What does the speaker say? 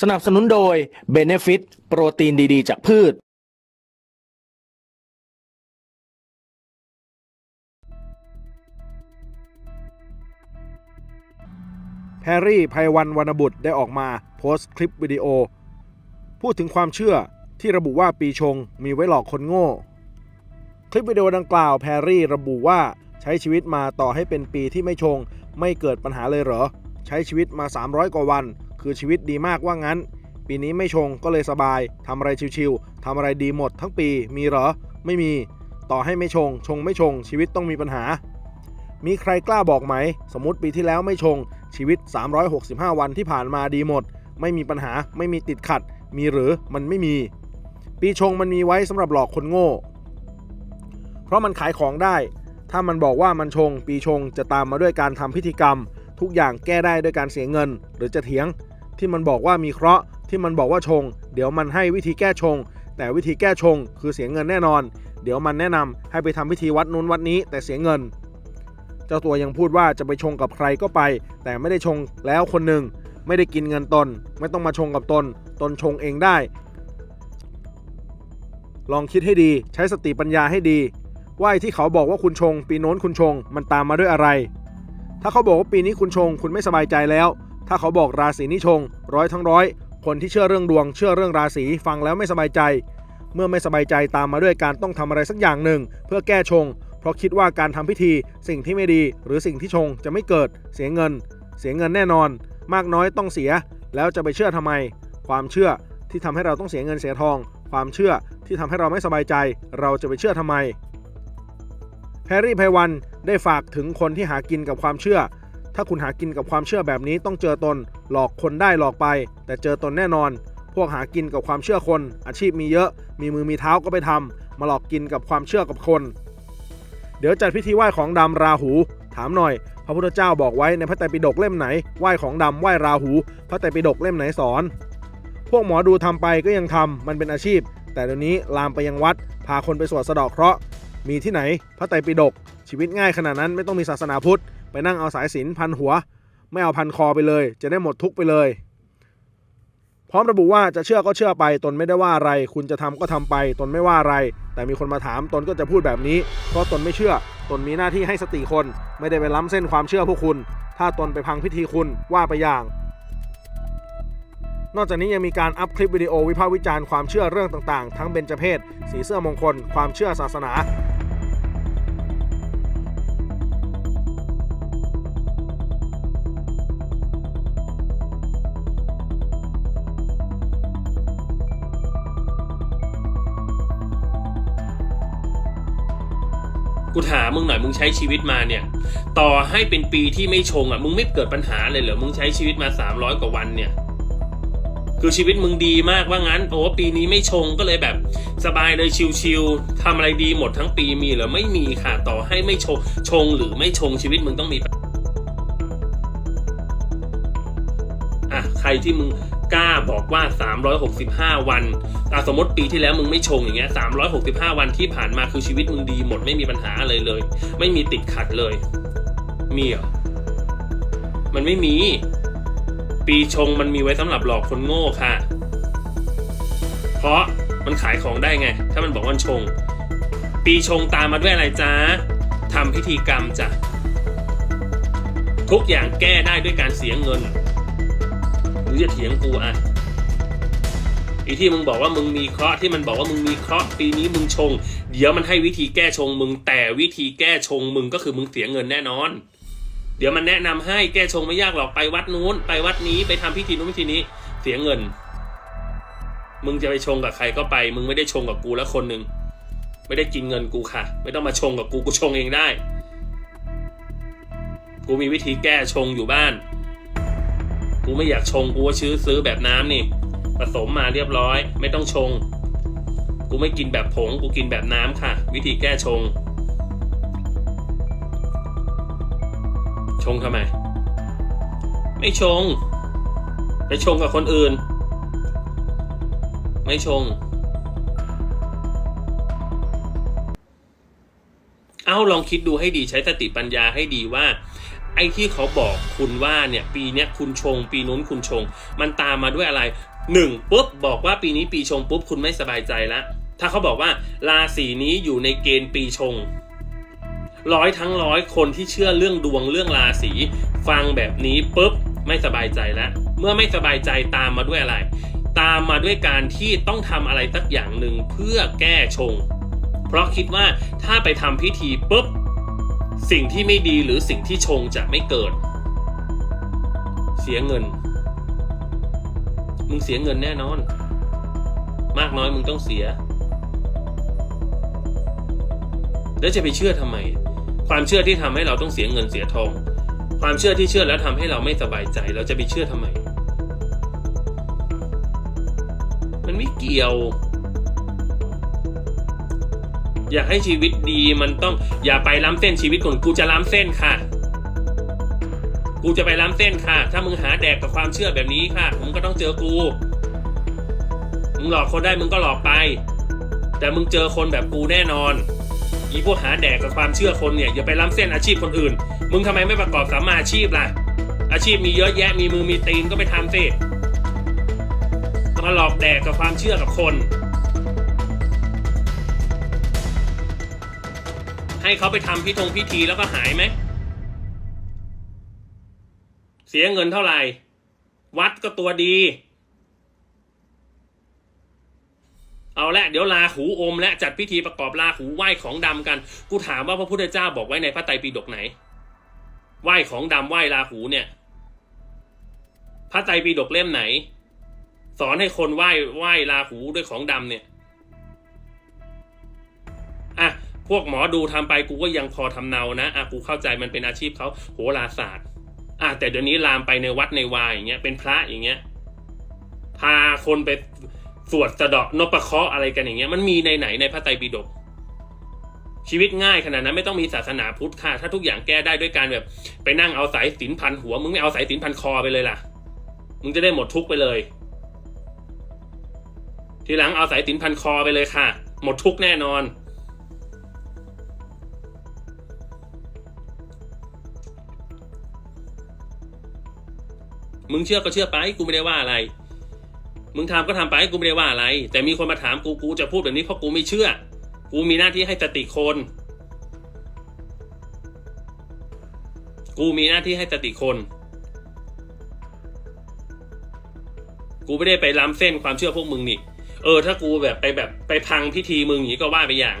สนับสนุนโดย Benefit โปรตีนดีๆ จากพืช แพรรี่ไพวันวรรณบุตรได้ออกมาโพสต์คลิปวิดีโอ พูดถึงความเชื่อที่ระบุว่าปีชงมีไว้หลอกคนโง่ คลิปวิดีโอดังกล่าวแพรรี่ระบุว่าใช้ชีวิตมาต่อให้เป็นปีที่ไม่ชง ไม่เกิดปัญหาเลยเหรอ ใช้ชีวิตมา 300 กว่าวัน คือชีวิตดีมากว่างั้น ปีนี้ไม่ชงก็เลยสบายทำอะไรชิวๆทำอะไรดีหมดทั้งปีมีเหรอ ไม่มี ต่อให้ไม่ชง ชงไม่ชง ชีวิตต้องมีปัญหา มีใครกล้าบอกไหม สมมติปีที่แล้วไม่ชง ชีวิต 365 วันที่ผ่านมาดีหมด ไม่มีปัญหาไม่มีติดขัด มีหรือมันไม่มี ปีชงมันมีไว้สำหรับหลอกคนโง่ เพราะมันขายของได้ ถ้ามันบอกว่ามันชง ปีชงจะตามมาด้วยการทำพิธีกรรมทุกอย่างแก้ได้ด้วยการเสียเงินหรือจะเถียง ที่มันบอกว่ามีเคราะห์ที่มันบอกว่าชง เดี๋ยวมันให้วิธีแก้ชง แต่วิธีแก้ชง คือเสียเงินแน่นอน เดี๋ยวมันแนะนำให้ไปทำพิธีวัดนู้นวัดนี้ แต่เสียเงิน เจ้าตัวยังพูดว่าจะไปชงกับใครก็ไป แต่ไม่ได้ชงแล้วคนหนึ่งไม่ได้กินเงินตน ไม่ต้องมาชงกับตน ตนชงเองได้ ลองคิดให้ดีใช้สติปัญญาให้ดีว่าไอ้ที่เขาบอกว่าคุณชง ปีโน้นคุณชง มันตามมาด้วยอะไร ถ้าเขาบอกว่าปีนี้คุณชง คุณไม่สบายใจแล้ว ถ้าเขาบอกราศีนี้ชงร้อยทั้งร้อยคนที่เชื่อเรื่องดวงเชื่อเรื่องราศีฟังแล้วไม่สบายใจ เมื่อไม่สบายใจตามมาด้วยการต้องทำอะไรสักอย่างหนึ่ง เพื่อแก้ชง เพราะคิดว่าการทำพิธีสิ่งที่ไม่ดี หรือสิ่งที่ชงจะไม่เกิดเสียเงิน เสียเงินแน่นอน มากน้อยต้องเสีย แล้วจะไปเชื่อทำไม ความเชื่อที่ทำให้เราต้องเสียเงินเสียทอง ความเชื่อที่ทำให้เราไม่สบายใจ เราจะไปเชื่อทำไมแพรรี่ไพวันได้ฝากถึงคนที่หากินกับความเชื่อ ถ้าคุณหากินกับความเชื่อแบบนี้ต้องเจอตน หลอกคนได้หลอกไป แต่เจอตนแน่นอน พวกหากินกับความเชื่อคน อาชีพมีเยอะ มีมือมีเท้าก็ไปทำมาหลอกกินกับความเชื่อกับคน เดี๋ยวจัดพิธีไหว้ของดำราหู ถามหน่อย พระพุทธเจ้าบอกไว้ในพระไตรปิฎกเล่มไหนไหว้ของดำไหว้ราหู พระไตรปิฎกเล่มไหนสอน พวกหมอดูทำไปก็ยังทำมันเป็นอาชีพ แต่เดี๋ยวนี้ลามไปยังวัด พาคนไปสวดสะดอกเคราะห์มีที่ไหนพระไตรปิฎกชีวิตง่ายขนาดนั้นไม่ต้องมีศาสนาพุทธ ไปนั่งเอาสายสินพันหัว ไม่เอาพันคอไปเลย จะได้หมดทุกไปเลย พร้อมระบุว่าจะเชื่อก็เชื่อไป ตนไม่ได้ว่าอะไร คุณจะทำก็ทำไป ตนไม่ว่าอะไร แต่มีคนมาถามตนก็จะพูดแบบนี้ เพราะตนไม่เชื่อ ตนมีหน้าที่ให้สติคน ไม่ได้ไปล้ำเส้นความเชื่อพวกคุณ ถ้าตนไปพังพิธีคุณว่าไปอย่างนอกจากนี้ยังมีการอัพคลิปวิดีโอวิพากษ์วิจารณ์ความเชื่อเรื่องต่างๆ ทั้งเบญจเพศ สีเสื้อมงคล ความเชื่อศาสนา กูถามมึงหน่อยมึงใช้ชีวิตมาเนี่ย ต่อให้เป็นปีที่ไม่ชงอะ มึงไม่เกิดปัญหาเลยเหรอมึงใช้ชีวิตมา300กว่าวันเนี่ยคือชีวิตมึงดีมากว่างั้นโอ้ปีนี้ไม่ชงก็เลยแบบ สบายเลยชิวๆทำอะไรดีหมดทั้งปีมีหรือไม่มีค่ะต่อให้ไม่ชงชงหรือไม่ชงชีวิตมึงต้องมีอะใครที่มึง กล้าบอกว่า 365 วันอะสมมติปีที่แล้วมึงไม่ชงอย่างเงี้ย365 วันที่ผ่านมาคือชีวิตมึงดีหมดไม่มีปัญหาอะไรเลย ไม่มีติดขัดเลย มีเหรอ มันไม่มี ปีชงมันมีไว้สำหรับหลอกคนโง่ค่ะ เพราะมันขายของได้ไง ถ้ามันบอกว่ามันชง ปีชงตามมาด้วยอะไรจ๊ะทำพิธีกรรมจ้ะทุกอย่างแก้ได้ด้วยการเสียเงิน หรือจะเถียงกูอะไอ้ที่มึงบอกว่ามึงมีเคราะห์ที่มันบอกว่ามึงมีเคราะห์ปีนี้มึงชง เดี๋ยวมันให้วิธีแก้ชงมึง แต่วิธีแก้ชงมึงก็คือมึงเสียเงินแน่นอน เดี๋ยวมันแนะนำให้แก้ชงไม่ยากหรอกไปวัดนู้น ไปวัดนี้ไปทำพิธีนู้นพิธีนี้เสียเงิน มึงจะไปชงกับใครก็ไป มึงไม่ได้ชงกับกูแล้วคนหนึ่งไม่ได้กินเงินกูค่ะ ไม่ต้องมาชงกับกูกูชงเองได้ กูมีวิธีแก้ชงอยู่บ้าน กูไม่อยากชงกูก็ซื้อซื้อแบบน้ำนี่ ผสมมาเรียบร้อย ไม่ต้องชง กูไม่กินแบบผง กูกินแบบน้ำค่ะ วิธีแก้ชง ชงทำไม ไม่ชง ไปชงกับคนอื่น ไม่ชง เอาลองคิดดูให้ดีใช้สติปัญญาให้ดีว่า ไอ้ที่เขาบอกคุณว่าเนี่ยปีเนี้ยคุณชง ปีนู้นคุณชง มันตามมาด้วยอะไรหนึ่งปุ๊บบอกว่าปีนี้ปีชงปุ๊บคุณไม่สบายใจแล้วถ้าเขาบอกว่าราศีนี้อยู่ในเกณฑ์ปีชงร้อยทั้งร้อยคนที่เชื่อเรื่องดวงเรื่องราศีฟังแบบนี้ปุ๊บไม่สบายใจแล้ว เมื่อไม่สบายใจตามมาด้วยอะไร ตามมาด้วยการที่ต้องทำอะไรสักอย่างหนึ่งเพื่อแก้ชง เพราะคิดว่าถ้าไปทำพิธีปุ๊บ สิ่งที่ไม่ดีหรือสิ่งที่ชงจะไม่เกิด เสียเงิน มึงเสียเงินแน่นอน มากน้อยมึงต้องเสีย แล้วจะไปเชื่อทำไม ความเชื่อที่ทำให้เราต้องเสียเงินเสียทอง ความเชื่อที่เชื่อแล้วทำให้เราไม่สบายใจ เราจะไปเชื่อทำไม มันไม่เกี่ยว อยากให้ชีวิตดีมันต้องอย่าไปล้ำเส้นชีวิตคนกูจะล้ำเส้นค่ะ กูจะไปล้ำเส้นค่ะ ถ้ามึงหาแดกกับความเชื่อแบบนี้ค่ะมึงก็ต้องเจอกู มึงหลอกคนได้มึงก็หลอกไป แต่มึงเจอคนแบบกูแน่นอนอีพวกหาแดกกับความเชื่อคนเนี่ยอย่าไปล้ำเส้นอาชีพคนอื่น มึงทำไมไม่ประกอบสามมาอาชีพล่ะ อาชีพมีเยอะแยะมีมือมีตีนก็ไปทำสิมาหลอกแดกกับความเชื่อกับคน ให้เขาไปทำพิธงพิธีแล้วก็หายไหม เสียเงินเท่าไหร่ วัดก็ตัวดี เอาละเดี๋ยวลาหูอมและจัดพิธีประกอบลาหูไหว้ของดำกัน กูถามว่าพระพุทธเจ้าบอกไว้ในพระไตรปิฎกไหน ไหว้ของดำไหว้ลาหูเนี่ย พระไตรปิฎกเล่มไหน สอนให้คนไหว้ไหว้ลาหูด้วยของดำเนี่ย อะ พวกหมอดูทำไปกูก็ยังพอทำเนานะอะกูเข้าใจมันเป็นอาชีพเขาโหราศาสตร์อะแต่เดี๋ยวนี้ลามไปในวัดในวายอย่างเงี้ยเป็นพระอย่างเงี้ยพาคนไปสวดสะเดาะนพเคาะอะไรกันอย่างเงี้ยมันมีในไหนในพระไตรปิฎกชีวิตง่ายขนาดนั้นไม่ต้องมีศาสนาพุทธค่ะ ถ้าทุกอย่างแก้ได้ด้วยการแบบ ไปนั่งเอาสายสินพันหัว มึงไม่เอาสายสินพันคอไปเลยล่ะ มึงจะได้หมดทุกไปเลย ทีหลังเอาสายสินพันคอไปเลยค่ะ หมดทุกแน่นอน มึงเชื่อก็เชื่อไปกูไม่ได้ว่าอะไร มึงทำก็ทำไปกูไม่ได้ว่าอะไร แต่มีคนมาถามกูกูจะพูดแบบนี้เพราะกูไม่เชื่อ กูมีหน้าที่ให้สติคน กูมีหน้าที่ให้สติคน กูไม่ได้ไปล้ำเส้นความเชื่อพวกมึงนี่ เออ ถ้ากูแบบไปแบบไปพังพิธีมึงอย่างนี้ก็ว่าไปอย่าง